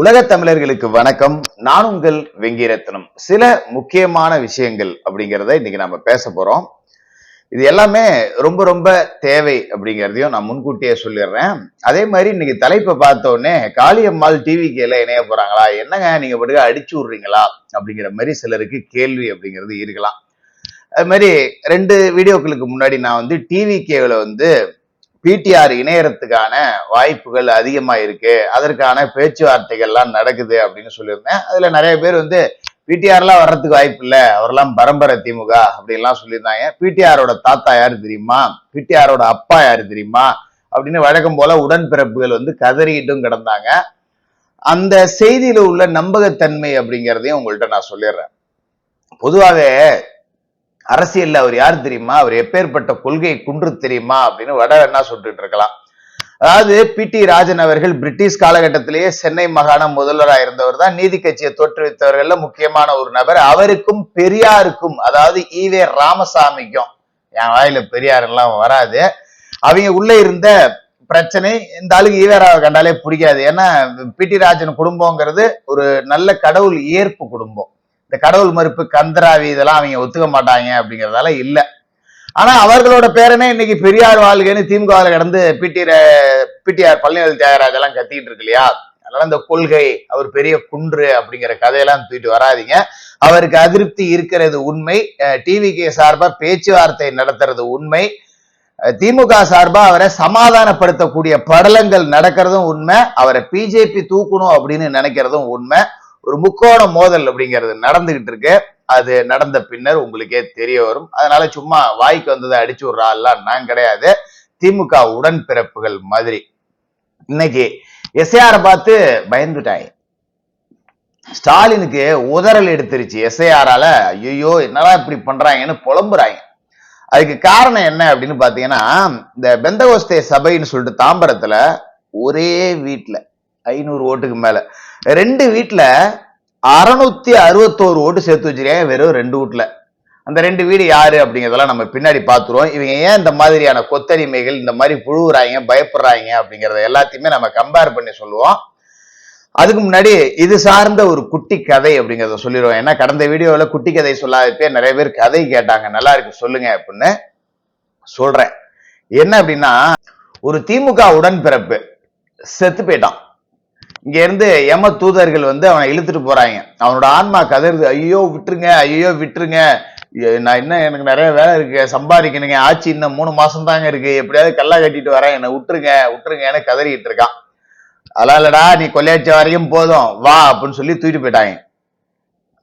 உலக தமிழர்களுக்கு வணக்கம். நான் உங்கள் வெங்கிரத்னம். சில முக்கியமான விஷயங்கள் அப்படிங்கிறத இன்னைக்கு நம்ம பேச போறோம். இது எல்லாமே ரொம்ப ரொம்ப தேவை அப்படிங்கிறதையும் நான் முன்கூட்டியே சொல்லிடுறேன். அதே மாதிரி இன்னைக்கு தலைப்பை பார்த்தோன்னே காளியம்மாள் காளியம்மாள் எல்லாம் இணைய போறாங்களா? என்னங்க நீங்க பட்டுக்க அடிச்சு விடுறீங்களா? அப்படிங்கிற மாதிரி சிலருக்கு கேள்வி அப்படிங்கிறது இருக்கலாம். அது மாதிரி ரெண்டு வீடியோக்களுக்கு முன்னாடி நான் வந்து டிவி கேவில் வந்து பிடிஆர் இணையறதுக்கான வாய்ப்புகள் அதிகமா இருக்கு அதற்கான பேச்சுவார்த்தைகள்லாம் நடக்குது அப்படின்னு சொல்லியிருந்தேன். அதுல நிறைய பேர் வந்து பிடிஆர்லாம் வர்றதுக்கு வாய்ப்பு இல்லை. அவரெல்லாம் பரம்பரை திமுக அப்படின்லாம் சொல்லியிருந்தாங்க. பிடிஆரோட தாத்தா யாரு தெரியுமா? பிடிஆரோட அப்பா யாரு தெரியுமா? அப்படின்னு வழக்கம் போல உடன்பிறப்புகள் வந்து கதறிட்டும் கிடந்தாங்க. அந்த செய்தியில உள்ள நம்பகத்தன்மை அப்படிங்கிறதையும் உங்கள்கிட்ட நான் சொல்லிடுறேன். பொதுவாக அரசியல்ல அவர் யார் தெரியுமா? அவர் எப்பேற்பட்ட கொள்கை குன்று தெரியுமா? அப்படின்னு வட என்ன சொல்லிட்டு இருக்கலாம். அதாவது பி டி ராஜன் அவர்கள் பிரிட்டிஷ் காலகட்டத்திலேயே சென்னை மாகாண முதல்வராக இருந்தவர் தான். நீதி கட்சியை தோற்றுவித்தவர்கள்ல முக்கியமான ஒரு நபர். அவருக்கும் பெரியாருக்கும் அதாவது ஈவே ராமசாமிக்கும் என் வாயில பெரியார் எல்லாம் வராது. அவங்க உள்ள இருந்த பிரச்சனை இந்த ஆளுக்கு ஈவேராவை கண்டாலே பிடிக்காது. ஏன்னா பி டி ராஜன் குடும்பங்கிறது ஒரு நல்ல கடவுள் ஏற்பு குடும்பம். இந்த கடவுள் மறுப்பு கந்தராவி இதெல்லாம் அவங்க ஒத்துக்க மாட்டாங்க அப்படிங்கறதால இல்ல. ஆனா அவர்களோட பேரனே இன்னைக்கு பெரியார் வாழ்க்கைன்னு திமுகவில் கடந்து பிடிஆர் பிடிஆர் பழனிவேல் தியாகராஜ் எல்லாம் கத்திக்கிட்டு இருக்கு இல்லையா? அதனால இந்த கொள்கை அவர் பெரிய குன்று அப்படிங்கிற கதையெல்லாம் தூக்கிட்டு வராதிங்க. அவருக்கு அதிருப்தி இருக்கிறது உண்மை. டிவிகே சார்பா பேச்சுவார்த்தை நடத்துறது உண்மை. திமுக சார்பா அவரை சமாதானப்படுத்தக்கூடிய படலங்கள் நடக்கிறதும் உண்மை. அவரை பிஜேபி தூக்கணும் அப்படின்னு நினைக்கிறதும் உண்மை. ஒரு முக்கோண மோதல் அப்படிங்கிறது நடந்துகிட்டு இருக்கு. அது நடந்த பின்னர் உங்களுக்கே தெரிய வரும். அதனால சும்மா வாய்க்கு வந்ததை அடிச்சு விடுறாள்லாம் நான் கிடையாது. திமுக உடன்பிறப்புகள் மாதிரி. இன்னைக்கு எஸ்ஐஆரை பார்த்து பயந்துட்டாய் ஸ்டாலினுக்கு உதறல் எடுத்துருச்சு எஸ்ஐஆரால ஐயோ என்னடா இப்படி பண்றாங்கன்னு புலம்புறாங்க. அதுக்கு காரணம் என்ன அப்படின்னு பாத்தீங்கன்னா இந்த பெந்தகோஸ்தே சபைன்னு சொல்லிட்டு தாம்பரத்துல ஒரே வீட்டுல ஐநூறு ஓட்டுக்கு மேல ரெண்டு வீட்டில் அறுநூத்தி அறுபத்தோரு ஓட்டு சேர்த்து வச்சிருக்கேன் வெறும் ரெண்டு வீட்டில் அந்த ரெண்டு வீடு யாரு அப்படிங்கிறதெல்லாம் நம்ம பின்னாடி பார்த்துருவோம். இவங்க ஏன் இந்த மாதிரியான கொத்தடிமைகள் இந்த மாதிரி புழுவுறாங்க பயப்படுறாங்க அப்படிங்கிறத எல்லாத்தையுமே நம்ம கம்பேர் பண்ணி சொல்லுவோம். அதுக்கு முன்னாடி இது சார்ந்த ஒரு குட்டி கதை அப்படிங்கிறத சொல்லிடுவோம். ஏன்னா கடந்த வீடியோவில் குட்டி கதை சொல்லாத நிறைய பேர் கதை கேட்டாங்க. நல்லா இருக்கு சொல்லுங்க அப்படின்னு சொல்றேன். என்ன அப்படின்னா ஒரு திமுக உடன்பிறப்பு செத்து போயிட்டான். இங்க இருந்து எம தூதர்கள் வந்து அவனை இழுத்துட்டு போறாங்க. அவனோட ஆன்மா கதறுது. ஐயோ விட்டுருங்க ஐயோ விட்டுருங்க. நான் என்ன எனக்கு நிறைய வேலை இருக்கு. சம்பாதிக்கணுங்க. ஆட்சி இன்னும் மூணு மாசம் தாங்க இருக்கு. எப்படியாவது கல்லா கட்டிட்டு வரேன். என்னை விட்டுருங்க விட்டுருங்கன்னு கதறிக்கிட்டு இருக்கான். அதெல்லாம் இல்லடா நீ கொள்ளையடிச்ச வரையும் போதும். வா அப்படின்னு சொல்லி தூக்கிட்டு போயிட்டாங்க.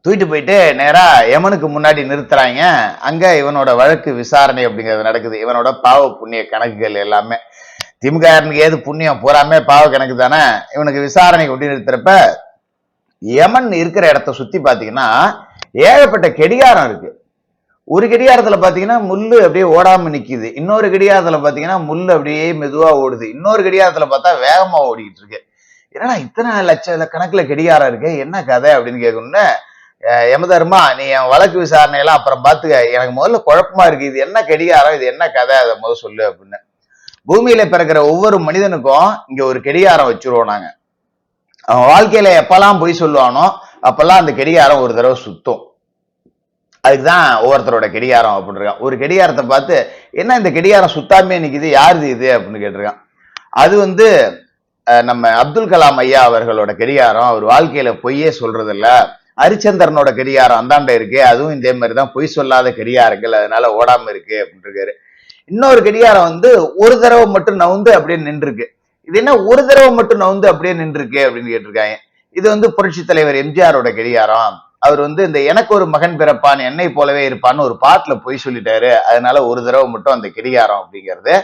தூக்கிட்டு போயிட்டு நேரா யமனுக்கு முன்னாடி நிறுத்துறாங்க. அங்க இவனோட வழக்கு விசாரணை அப்படிங்கிறது நடக்குது. இவனோட பாவ புண்ணிய கணக்குகள் எல்லாமே. திமுகனுக்கு ஏது புண்ணியம்? பூராமே பாவ கணக்கு தானே. இவனுக்கு விசாரணை கொண்டு நிறுத்துறப்ப யமன் இருக்கிற இடத்த சுத்தி பாத்தீங்கன்னா ஏகப்பட்ட கெடிகாரம் இருக்கு. ஒரு கடிகாரத்துல பாத்தீங்கன்னா முள்ளு அப்படியே ஓடாம நிக்குது. இன்னொரு கடியாரத்தில் பாத்தீங்கன்னா முள்ளு அப்படியே மெதுவா ஓடுது. இன்னொரு கடிகாரத்துல பார்த்தா வேகமா ஓடிக்கிட்டு இருக்கு. ஏன்னா இத்தனை லட்ச கணக்குல கடிகாரம் இருக்கு? என்ன கதை அப்படின்னு கேட்கணும்னு யமதர்மா நீ என் வழக்கு விசாரணையெல்லாம் அப்புறம் பாத்துக்க எனக்கு முதல்ல குழப்பமா இருக்கு. இது என்ன கடிகாரம்? இது என்ன கதை? அதை முதல் சொல்லு அப்படின்னு. பூமியில பிறக்கிற ஒவ்வொரு மனிதனுக்கும் இங்க ஒரு கெடிகாரம் வச்சிருவோம் நாங்க. அவன் வாழ்க்கையில எப்பெல்லாம் பொய் சொல்லுவானோ அப்பெல்லாம் அந்த கெடிகாரம் ஒரு தடவை சுத்தும். அதுக்குதான் ஒவ்வொருத்தரோட கெடிகாரம் அப்படின்னு ஒரு கெடிகாரத்தை பார்த்து என்ன இந்த கெடிகாரம் சுத்தாமே நிக்குது? யாருது இது? அப்படின்னு கேட்டிருக்கான். அது வந்து நம்ம அப்துல் கலாம் ஐயா அவர்களோட கெடிகாரம். அவர் வாழ்க்கையில பொய்யே சொல்றது இல்ல ஹரிச்சந்திரனோட கெடிகாரம் அந்தாண்ட இருக்கு. அதுவும் இதே மாதிரி தான் பொய் சொல்லாத கெடிகாரங்கள். அதனால ஓடாம இருக்கு அப்படின்னு இருக்காரு. இன்னொரு கடிகாரம் வந்து ஒரு தடவை மட்டும் நவுந்து அப்படியே நின்றுருக்கு. இது என்ன ஒரு தடவை மட்டும் நவுந்து அப்படியே நின்றுருக்கு அப்படின்னு கேட்டிருக்காங்க. இது வந்து புரட்சி தலைவர் எம்ஜிஆரோட கடிகாரம். அவர் வந்து இந்த எனக்கு ஒரு மகன் பிறப்பான் என்னை போலவே இருப்பான்னு ஒரு பாட்டுல போய் சொல்லிட்டாரு. அதனால ஒரு தடவை மட்டும் அந்த கடிகாரம் அப்படிங்கிறது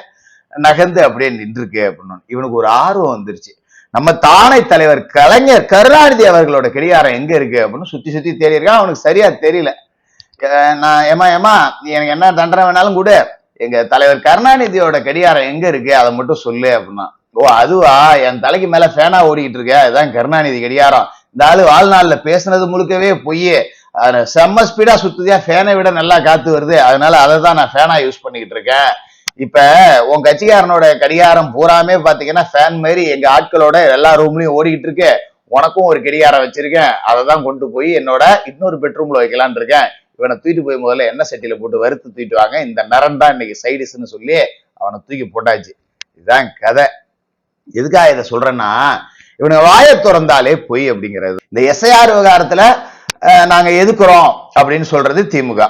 நகர்ந்து அப்படியே நின்றுருக்கு அப்படின்னு. இவனுக்கு ஒரு ஆர்வம் வந்துருச்சு. நம்ம தானை தலைவர் கலைஞர் கருணாநிதி அவர்களோட கடிகாரம் எங்க இருக்கு அப்படின்னு சுத்தி சுத்தி தேடி இருக்கான் அவனுக்கு சரியா தெரியல. நான் ஏமா ஏமா நீ எனக்கு என்ன தண்டனை வேணாலும் கூட. எங்க தலைவர் கருணாநிதியோட கடிகாரம் எங்க இருக்கு? அதை மட்டும் சொல்லு அப்படின்னா. ஓ அதுவா? என் தலைக்கு மேல ஃபேனா ஓடிக்கிட்டு இருக்க. அதுதான் கருணாநிதி கடிகாரம். இந்த ஆளு வாழ்நாள்ல பேசுனது முழுக்கவே பொய்யே. செம்ம ஸ்பீடா சுத்துதியா ஃபேனை விட நல்லா காத்து வருது. அதனால அதை தான் நான் ஃபேனா யூஸ் பண்ணிக்கிட்டு இருக்கேன். இப்ப உன் கட்சிக்காரனோட கடிகாரம் பூராமே பாத்தீங்கன்னா ஃபேன் மாதிரி எங்க ஆட்களோட எல்லா ரூம்லயும் ஓடிக்கிட்டு இருக்கு. உனக்கும் ஒரு கடிகாரம் வச்சிருக்கேன். அதை தான் கொண்டு போய் என்னோட இன்னொரு பெட்ரூம்ல வைக்கலான்னு இருக்கேன். இவனை தூக்கிட்டு போய் முதல்ல எண்ணெய் சட்டியில போட்டு வறுத்து தூக்கிட்டு வாங்க. இந்த நரன் தான் இன்னைக்கு சைடிஸ்ன்னு சொல்லி அவனை தூக்கி போட்டாச்சு. இதுதான் கதை. எதுக்காக இதை சொல்றேன்னா இவனை வாயை திறந்தாலே பொய் அப்படிங்கிறது. இந்த எஸ்ஐஆர் விவகாரத்துல நாங்க எதுக்குறோம் அப்படின்னு சொல்றது திமுக.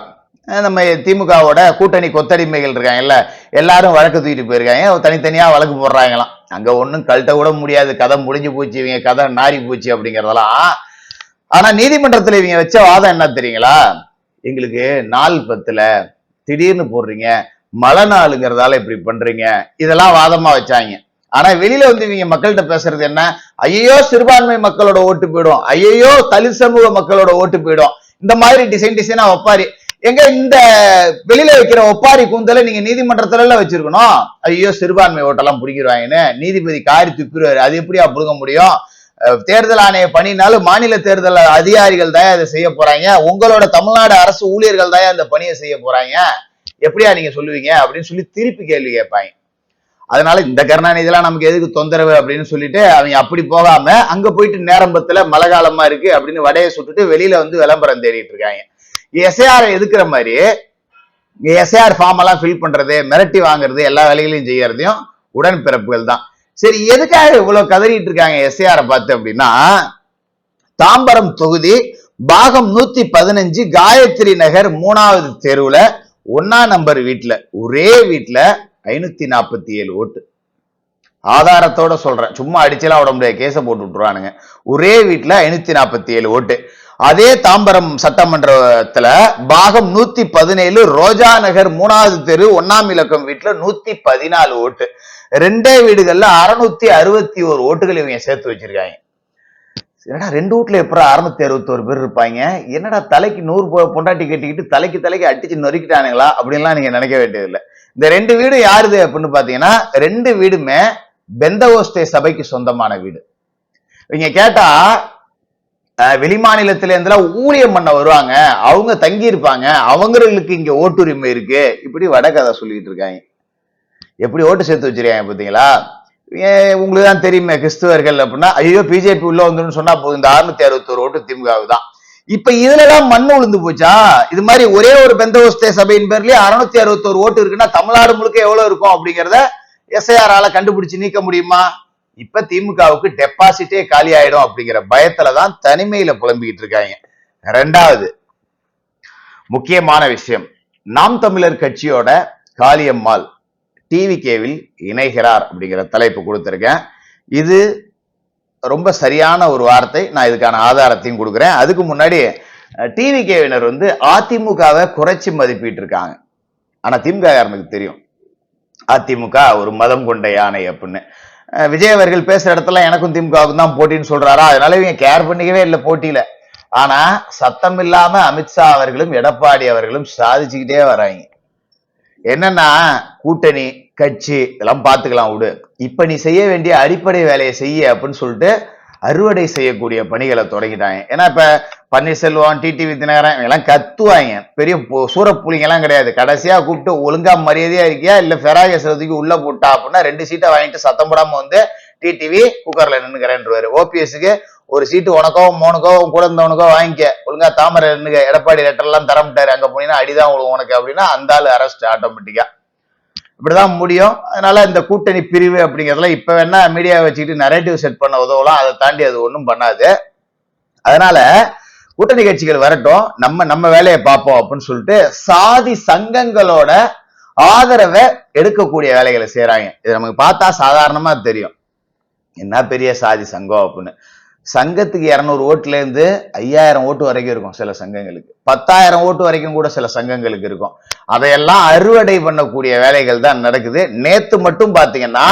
நம்ம திமுகவோட கூட்டணி கொத்தடிமைகள் இருக்காங்கல்ல எல்லாரும் வழக்கு தூக்கிட்டு போயிருக்காங்க. தனித்தனியா வழக்கு போடுறாங்களாம். அங்க ஒன்றும் கழட்ட கூட முடியாது. கதை முடிஞ்சு போச்சு இவங்க கதை நாரி போச்சு அப்படிங்கிறதெல்லாம். ஆனா நீதிமன்றத்தில் இவங்க வச்ச வாதம் என்ன தெரியுங்களா? எங்களுக்கு நாள் பத்துல திடீர்னு போடுறீங்க மழை நாளுங்கிறதால இப்படி பண்றீங்க இதெல்லாம் வாதமா வச்சாங்க. ஆனா வெளியில வந்து இவங்க மக்கள்கிட்ட பேசுறது என்ன? ஐயோ சிறுபான்மை மக்களோட ஓட்டு போயிடும். ஐயோ தலித் சமூக மக்களோட ஓட்டு போயிடும். இந்த மாதிரி டிசைன் டிசைனா ஒப்பாரி. எங்க இந்த வெளியில வைக்கிற ஒப்பாரி கூந்தலை நீங்க நீதிமன்றத்துல எல்லாம் வச்சிருக்கணும். ஐயோ சிறுபான்மை ஓட்டெல்லாம் பிடிக்கிறாங்கன்னு நீதிபதி காரி துப்பிடுவாரு. அது எப்படியா புடுங்க முடியும்? தேர்தல் ஆணைய பணினாலும் மாநில தேர்தல் அதிகாரிகள் தான் அதை செய்ய போறாங்க. உங்களோட தமிழ்நாடு அரசு ஊழியர்கள் தான் அந்த பணியை செய்ய போறாங்க. எப்படியா நீங்க சொல்லுவீங்க? அப்படின்னு சொல்லி திருப்பி கேள்வி கேட்பாங்க. அதனால இந்த கருணாநிதிலாம் நமக்கு எதுக்கு தொந்தரவு அப்படின்னு சொல்லிட்டு அவங்க அப்படி போகாம அங்க போயிட்டு நேரம்பத்துல மழை காலமா இருக்கு அப்படின்னு வடையை சுட்டுட்டு வெளியில வந்து விளம்பரம் தேடிட்டு இருக்காங்க. எஸ்ஐஆர் எதுக்குற மாதிரி எஸ்ஐஆர் ஃபார்ம் எல்லாம் ஃபில் பண்றது மிரட்டி வாங்குறது எல்லா வேலைகளையும் செய்யறதையும் உடன்பிறப்புகள் தான். சரி எதுக்காக இவ்வளவு கதறிட்டு இருக்காங்க எஸ்ஐஆர் பார்த்து அப்படின்னா தாம்பரம் தொகுதி பாகம் நூத்தி பதினஞ்சு காயத்ரி நகர் மூணாவது தெருவுல ஒன்னா நம்பர் வீட்டுல ஒரே வீட்டுல ஐநூத்தி நாற்பத்தி ஏழு ஓட்டு. ஆதாரத்தோட சொல்றேன். சும்மா அடிச்செல்லாம் விட முடியாது. கேஸ போட்டு விட்டுருவானுங்க. ஒரே வீட்டுல ஐநூத்தி நாற்பத்தி ஏழு ஓட்டு. அதே தாம்பரம் சட்டமன்றத்துல பாகம் நூத்தி பதினேழு ரோஜா நகர் மூணாவது தெரு ஒன்னாம் இலக்கம் வீட்டுல நூத்தி பதினாலு ஓட்டு. ரெண்டே வீடுகள்ல அறுநூத்தி அறுபத்தி ஒரு ஓட்டுகள் இவங்க சேர்த்து வச்சிருக்காங்க. என்னடா ரெண்டு வீட்டுல எப்பறம் அறுநூத்தி அறுபத்தோரு பேர் இருப்பாங்க? என்னடா தலைக்கு நூறு பொண்டாட்டி கட்டிக்கிட்டு தலைக்கு தலைக்கு அடிச்சு நொறுக்கிட்டானுங்களா? அப்படின்லாம் நீங்க நினைக்க வேண்டியதில்லை. இந்த ரெண்டு வீடு யாருது அப்படின்னு பாத்தீங்கன்னா ரெண்டு வீடுமே பெந்தகோஸ்தே சபைக்கு சொந்தமான வீடு. இவங்க கேட்டா வெளிமாநிலத்தில இருந்தெல்லாம் ஊழியம் பண்ண வருவாங்க. அவங்க தங்கி இருப்பாங்க அவங்களுக்கு இங்க ஓட்டுரிமை இருக்கு. இப்படி வடகதை சொல்லிட்டு இருக்காங்க. எப்படி ஓட்டு சேர்த்து வச்சிருக்காங்க பாத்தீங்களா உங்களுக்கு தான் தெரியுமே கிறிஸ்துவர்கள் அப்படின்னா ஐயோ பிஜேபி உள்ள வந்துருன்னு சொன்னா போதும். இந்த அறுநூத்தி அறுபத்தோரு ஓட்டு திமுகவு தான் இப்ப இதுலதான் மண் உளுந்து போச்சா? இது மாதிரி ஒரே ஒரு பெந்தகோஸ்தே சபையின் பேர்லயே அறுநூத்தி அறுபத்தோரு ஓட்டு இருக்குன்னா தமிழ்நாடு முழுக்க எவ்வளவு இருக்கும் அப்படிங்கிறத எஸ்ஐஆரால கண்டுபிடிச்சு நீக்க முடியுமா? இப்ப திமுகவுக்கு டெபாசிட்டே காலி ஆயிடும் அப்படிங்கிற பயத்துலதான் தனிமையில புலம்பிக்கிட்டு இருக்காங்க. ரெண்டாவது முக்கியமான விஷயம் நாம் தமிழர் கட்சியோட காளியம்மாள். டிவிகேவில் இணைகிறார் அப்படிங்கிற தலைப்பு கொடுத்துருக்கேன். இது ரொம்ப சரியான ஒரு வார்த்தை. நான் இதுக்கான ஆதாரத்தையும் கொடுக்குறேன். அதுக்கு முன்னாடி டிவிகேவினர் வந்து அதிமுகவை குறைச்சி மதிப்பிட்டு இருக்காங்க ஆனால் திமுககாரனுக்கு தெரியும். அதிமுக ஒரு மதம் கொண்ட யானை அப்படின்னு. விஜய் அவர்கள் பேசுகிற இடத்துல எனக்கும் திமுகவுக்கும் தான் போட்டின்னு சொல்கிறாரா அதனால இவங்க கேர் பண்ணிக்கவே இல்லை போட்டியில். ஆனால் சத்தம் இல்லாமல் அமித்ஷா அவர்களும் எடப்பாடி அவர்களும் சாதிச்சுக்கிட்டே வராங்க. என்னன்னா கூட்டணி கட்சி இதெல்லாம் பார்த்துக்கலாம் விடு. இப்ப நீ செய்ய வேண்டிய அடிப்படை வேலையை செய்ய அப்படின்னு சொல்லிட்டு அறுவடை செய்யக்கூடிய பணிகளை தொடங்கிட்டாங்க. ஏன்னா இப்ப பன்னீர்செல்வம் டிடிவி தினகரன் எல்லாம் கத்துவாங்க. பெரிய பு- சூரப்புலிங்க எல்லாம் கிடையாது. கடைசியா கூப்பிட்டு ஒழுங்கா மரியாதையா இருக்கியா? இல்ல ஃபெராக சதுக்கு உள்ள போட்டா? அப்படின்னா ரெண்டு சீட்டை வாங்கிட்டு சத்தம் போடாம வந்து டிடிவி குக்கர்ல நின்னுக்கிறேன்றாரு ஓபிஎஸ்க்கு ஒரு சீட்டு உனக்கோ மோனுக்கோ கூட இருந்தவனுக்கோ வாங்கிக்க. ஒழுங்கா தாமரை நின்னுக்க. எடப்பாடி லெட்டர் எல்லாம் தரமிட்டாரு அங்க போனீங்கன்னா அடிதான் உனக்கு அப்படின்னா அந்த ஆளு அரெஸ்ட் ஆட்டோமேட்டிக்கா இப்படிதான் முடியும். அதனால இந்த கூட்டணி பிரிவு அப்படிங்கிறதுல இப்ப வேணா மீடியா வச்சுக்கிட்டு நரேட்டிவ் செட் பண்ண உதவலாம். அதை தாண்டி அது ஒன்றும் பண்ணாது. அதனால கூட்டணி கட்சிகள் வரட்டும். நம்ம நம்ம வேலையை பார்ப்போம் அப்படின்னு சொல்லிட்டு சாதி சங்கங்களோட ஆதரவை எடுக்கக்கூடிய வேலைகளை செய்யறாங்க இது நமக்கு பார்த்தா சாதாரணமா தெரியும். என்ன பெரிய சாதி சங்கம் அப்படின்னு. சங்கத்துக்கு இரநூறு ஓட்டுல இருந்து ஐயாயிரம் ஓட்டு வரைக்கும் இருக்கும் சில சங்கங்களுக்கு. பத்தாயிரம் ஓட்டு வரைக்கும் கூட சில சங்கங்களுக்கு இருக்கும். அதையெல்லாம் அறுவடை பண்ணக்கூடிய வேலைகள் தான் நடக்குது. நேத்து மட்டும் பார்த்தீங்கன்னா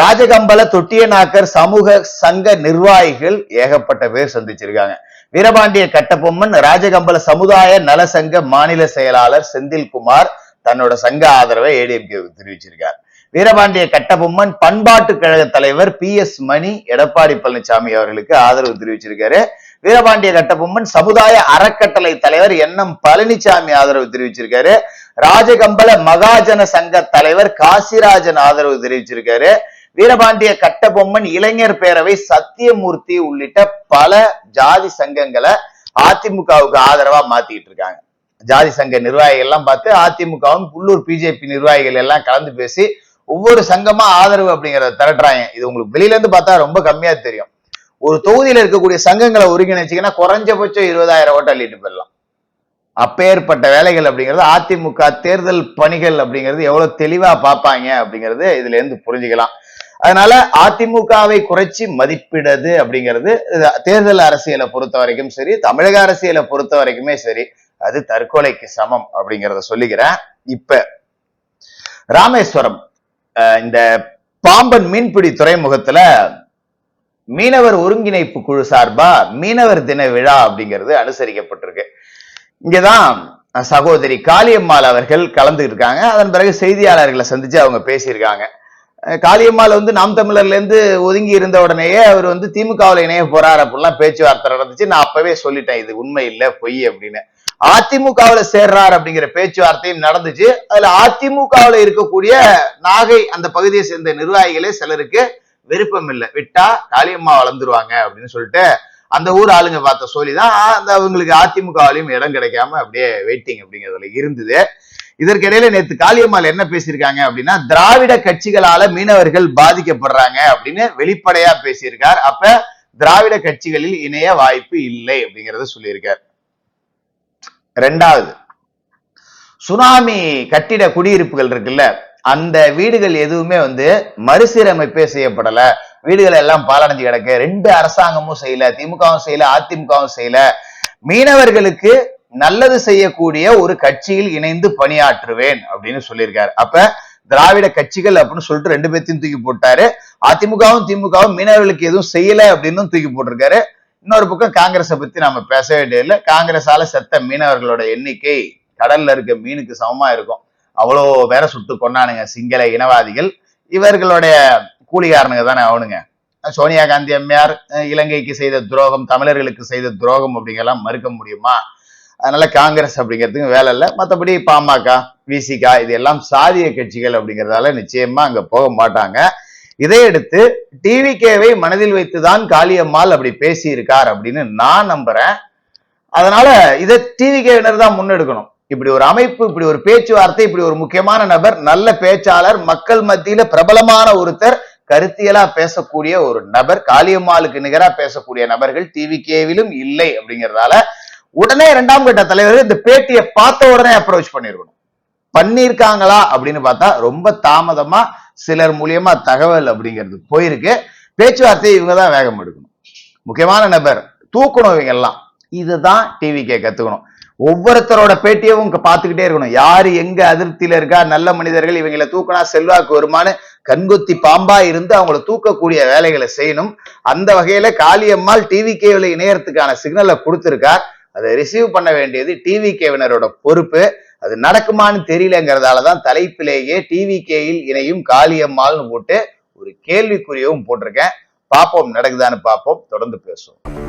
ராஜகம்பல தொட்டியநாக்கர் சமூக சங்க நிர்வாகிகள் ஏகப்பட்ட பேர் சந்திச்சிருக்காங்க. வீரபாண்டிய கட்டபொம்மன் ராஜகம்பல சமுதாய நல சங்க மாநில செயலாளர் செந்தில்குமார் தன்னோட சங்க ஆதரவை ஏடிஎம்கேவுக்கு தெரிவிச்சிருக்கார். வீரபாண்டிய கட்டபொம்மன் பண்பாட்டு கழக தலைவர் பி எஸ் மணி எடப்பாடி பழனிசாமி அவர்களுக்கு ஆதரவு தெரிவிச்சிருக்காரு. வீரபாண்டிய கட்டபொம்மன் சமுதாய அறக்கட்டளை தலைவர் என் எம் பழனிசாமி ஆதரவு தெரிவிச்சிருக்காரு. ராஜகம்பல மகாஜன சங்க தலைவர் காசிராஜன் ஆதரவு தெரிவிச்சிருக்காரு. வீரபாண்டிய கட்டபொம்மன் இளைஞர் பேரவை சத்தியமூர்த்தி உள்ளிட்ட பல ஜாதி சங்கங்களை அதிமுகவுக்கு ஆதரவா மாத்திட்டு இருக்காங்க. ஜாதி சங்க நிர்வாகிகள் எல்லாம் பார்த்து அதிமுகவும் உள்ளூர் பிஜேபி நிர்வாகிகள் எல்லாம் கலந்து பேசி ஒவ்வொரு சங்கமா ஆதரவு அப்படிங்கறத திரட்டுறாங்க. இது உங்களுக்கு வெளியில இருந்து பார்த்தா ரொம்ப கம்மியா தெரியும். ஒரு தொகுதியில இருக்கக்கூடிய சங்கங்களை ஒருங்கிணைச்சிங்கன்னா குறைஞ்சபட்சம் இருபதாயிரம் ஓட்டு அள்ளிட்டு போயிடலாம். அப்பேற்பட்ட வேலைகள் அப்படிங்கிறது அதிமுக தேர்தல் பணிகள் அப்படிங்கிறது எவ்வளவு தெளிவா பார்ப்பாங்க அப்படிங்கிறது இதுல இருந்து புரிஞ்சுக்கலாம். அதனால அதிமுகவை குறைச்சி மதிப்பிடுது அப்படிங்கிறது தேர்தல் அரசியலை பொறுத்த வரைக்கும் சரி தமிழக அரசியலை பொறுத்த வரைக்குமே சரி அது தற்கொலைக்கு சமம் அப்படிங்கிறத சொல்லிக்கிறேன். இப்ப ராமேஸ்வரம் இந்த பாம்பன் மீன்பிடி துறைமுகத்துல மீனவர் ஒருங்கிணைப்பு குழு சார்பா மீனவர் தின விழா அப்படிங்கிறது அனுசரிக்கப்பட்டிருக்கு. இங்கதான் சகோதரி காளியம்மாள் அவர்கள் கலந்து இருக்காங்க அதன் பிறகு செய்தியாளர்களை சந்திச்சு அவங்க பேசியிருக்காங்க. காளியம்மாள் வந்து நாம் தமிழர்ல இருந்து ஒதுங்கி இருந்த உடனேயே அவர் வந்து திமுகவில் இணைய போறார் அப்படிலாம் பேச்சுவார்த்தை நடந்துச்சு. நான் அப்பவே சொல்லிட்டேன் இது உண்மை இல்லை பொய் அப்படின்னு. அதிமுகவுல சேர்றார் அப்படிங்கிற பேச்சுவார்த்தையும் நடந்துச்சு. அதுல அதிமுகவுல இருக்கக்கூடிய நாகை அந்த பகுதியை சேர்ந்த நிர்வாகிகளே சிலருக்கு விருப்பம் இல்லை. விட்டா காளியம்மா வளர்ந்துருவாங்க அப்படின்னு சொல்லிட்டு அந்த ஊர் ஆளுங்க பார்த்த சொல்லிதான் அந்த அவங்களுக்கு அதிமுகவிலையும் இடம் கிடைக்காம அப்படியே வெயிட்டிங் அப்படிங்கிறதுல இருந்தது. இதற்கிடையில நேத்து காளியம்மாள் என்ன பேசியிருக்காங்க அப்படின்னா திராவிட கட்சிகளால மீனவர்கள் பாதிக்கப்படுறாங்க அப்படின்னு வெளிப்படையா பேசியிருக்கார். அப்ப திராவிட கட்சிகளில் இணைய வாய்ப்பு இல்லை அப்படிங்கறத சொல்லியிருக்காரு. ரெண்டாவது சுனாமி கட்டிட குடியிருப்புகள் இருக்குல்ல அந்த வீடுகள் எதுவுமே வந்து மறுசீரமைப்பே செய்யப்படல. வீடுகள் எல்லாம் பாலடைஞ்சு கிடக்கு. ரெண்டு அரசாங்கமும் செய்யல திமுகவும் செய்யல அதிமுகவும் செய்யல. மீனவர்களுக்கு நல்லது செய்யக்கூடிய ஒரு கட்சியில் இணைந்து பணியாற்றுவேன் அப்படின்னு சொல்லியிருக்காரு. அப்ப திராவிட கட்சிகள் அப்படின்னு சொல்லிட்டு ரெண்டு பேர்த்தையும் தூக்கி போட்டாரு. அதிமுகவும் திமுகவும் மீனவர்களுக்கு எதுவும் செய்யல அப்படின்னு தூக்கி போட்டிருக்காரு. இன்னொரு பக்கம் காங்கிரஸை பத்தி நம்ம பேச வேண்டியதில்லை. காங்கிரஸால செத்த மீனவர்களோட எண்ணிக்கை கடல்ல இருக்க மீனுக்கு சமமா இருக்கும். அவ்வளோ பேரை சுட்டு கொண்டானுங்க சிங்கள இனவாதிகள். இவர்களுடைய கூலிகாரனுங்க தானே அவனுங்க. சோனியா காந்தி அம்மையார் இலங்கைக்கு செய்த துரோகம் தமிழர்களுக்கு செய்த துரோகம் அப்படிங்கெல்லாம் மறுக்க முடியுமா? அதனால காங்கிரஸ் அப்படிங்கிறதுக்கு வேலை இல்லை. மற்றபடி பாமக விசிகா இது எல்லாம் சாதிய கட்சிகள் அப்படிங்கிறதால நிச்சயமா அங்க போக மாட்டாங்க. இதையடுத்து டிவிகேவை மனதில் வைத்துதான் காளியம்மாள் அப்படி பேசி இருக்கார் அப்படின்னு நான் நம்புறேன். அதனால இதை டிவிகேவினர் தான் முன்னெடுக்கணும். இப்படி ஒரு அமைப்பு இப்படி ஒரு பேச்சுவார்த்தை இப்படி ஒரு முக்கியமான நபர் நல்ல பேச்சாளர் மக்கள் மத்தியில பிரபலமான ஒருத்தர் கருத்தியலா பேசக்கூடிய ஒரு நபர் காளியம்மாளுக்கு நிகரா பேசக்கூடிய நபர்கள் டிவிகேவிலும் இல்லை அப்படிங்கறதால உடனே இரண்டாம் கட்ட தலைவர் இந்த பேட்டியை பார்த்த உடனே அப்ரோச் பண்ணிருக்கணும். பண்ணிருக்காங்களா அப்படின்னு பார்த்தா ரொம்ப தாமதமா சிலர் மூலியமா தகவல் அப்படிங்கிறது போயிருக்கு. பேச்சுவார்த்தையை இவங்க தான் வேகம் எடுக்கணும். முக்கியமான நபர் தூக்கணும் இவங்க எல்லாம். இதுதான் டிவிக்கே கத்துக்கணும். ஒவ்வொருத்தரோட பேட்டியவும் பார்த்துக்கிட்டே இருக்கணும். யாரு எங்க அதிருப்தியில இருக்கா? நல்ல மனிதர்கள் இவங்களை தூக்கினா செல்வாக்கு வருமானு கண்கொத்தி பாம்பா இருந்து அவங்கள தூக்கக்கூடிய வேலைகளை செய்யணும். அந்த வகையில காளியம்மாள் டிவி கேவில இணையறதுக்கான சிக்னலை கொடுத்திருக்கார் அதை ரிசீவ் பண்ண வேண்டியது டிவி கேவினரோட பொறுப்பு. அது நடக்குமான்னு தெரியலங்கிறதால தான் தலைப்பிலேயே டிவி கேயில் இணையும் காளியம்மாள்னு போட்டு ஒரு கேள்விக்குறியவும் போட்டிருக்கேன். பார்ப்போம் நடக்குதான்னு பார்ப்போம் தொடர்ந்து பேசுவோம்.